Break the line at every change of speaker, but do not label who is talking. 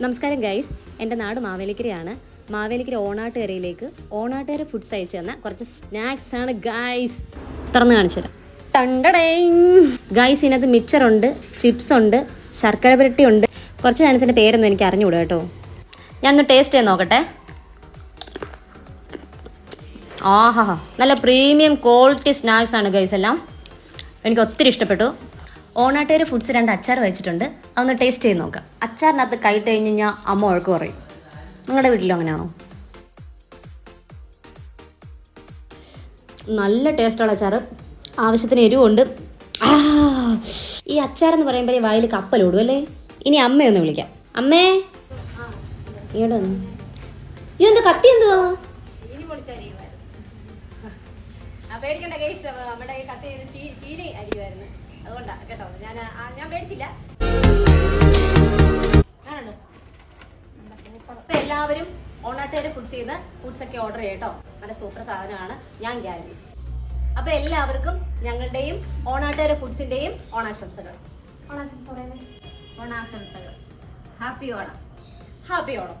നമസ്കാരം ഗൈസ്. എന്റെ നാട് മാവേലിക്കരയാണ്. മാവേലിക്കര ഓണാട്ടുകരയിലേക്ക് ഓണാട്ടുകര ഫുഡ്സ് അയച്ചു തന്ന കുറച്ച് സ്നാക്സ് ആണ് ഗൈസ്. തുറന്ന് കാണിച്ചു തരാം. ഗൈസ് ഇതിനകത്ത് മിക്സറുണ്ട് ചിപ്സ് ഉണ്ട് ശർക്കര പുരട്ടി ഉണ്ട്. കുറച്ച് സാധനത്തിന്റെ പേരൊന്നും എനിക്ക് അറിഞ്ഞുകൂടാ കേട്ടോ. ഞാനൊന്ന് ടേസ്റ്റ് ചെയ്ത് നോക്കട്ടെ. ആഹാ നല്ല പ്രീമിയം ക്വാളിറ്റി സ്നാക്സ് ആണ് ഗൈസ് എല്ലാം. എനിക്ക് ഒത്തിരി ഇഷ്ടപ്പെട്ടു. ഓണാട്ടേര് ഫുഡ്സ് രണ്ട് അച്ചാർ വെച്ചിട്ടുണ്ട്. അതൊന്ന് ടേസ്റ്റ് ചെയ്ത് നോക്കാം. അച്ചാറിനകത്ത് കൈട്ട് കഴിഞ്ഞ് കഴിഞ്ഞാൽ അമ്മ ഒഴുക്ക് പറയും. നിങ്ങളുടെ വീട്ടിലും അങ്ങനെയാണോ? നല്ല ടേസ്റ്റുള്ള അച്ചാർ ആവശ്യത്തിന് എരിവുണ്ട്. ഈ അച്ചാർ എന്ന് പറയുമ്പോൾ വായിൽ കപ്പലോടും അല്ലേ? ഇനി അമ്മയൊന്ന് വിളിക്കാം. അമ്മേ. ഇവിടെ കത്തി എന്തോ
പേടിക്കണ്ട കേസ് നമ്മുടെ കത്തി ചീനി അരിയുമായിരുന്നു. അതുകൊണ്ടാ കേട്ടോ. ഞാൻ ഞാൻ മേടിച്ചില്ല.
അപ്പൊ എല്ലാവരും ഓണാട്ടേരെ ഫുഡ്സ് ചെയ്യുന്ന ഫുഡ്സ് ഒക്കെ ഓർഡർ ചെയ്യട്ടോ നല്ല സൂപ്പർ സാധനമാണ്. ഞാൻ ഗ്യാരണ്ടി. അപ്പൊ എല്ലാവർക്കും ഞങ്ങളുടെയും ഓണാട്ടേരെ ഫുഡ്സിന്റെയും ഓണാശംസകൾ. ഓണാശംസ
ഓണാശംസകൾ. ഹാപ്പി ഓണം.
ഹാപ്പി ഓണം.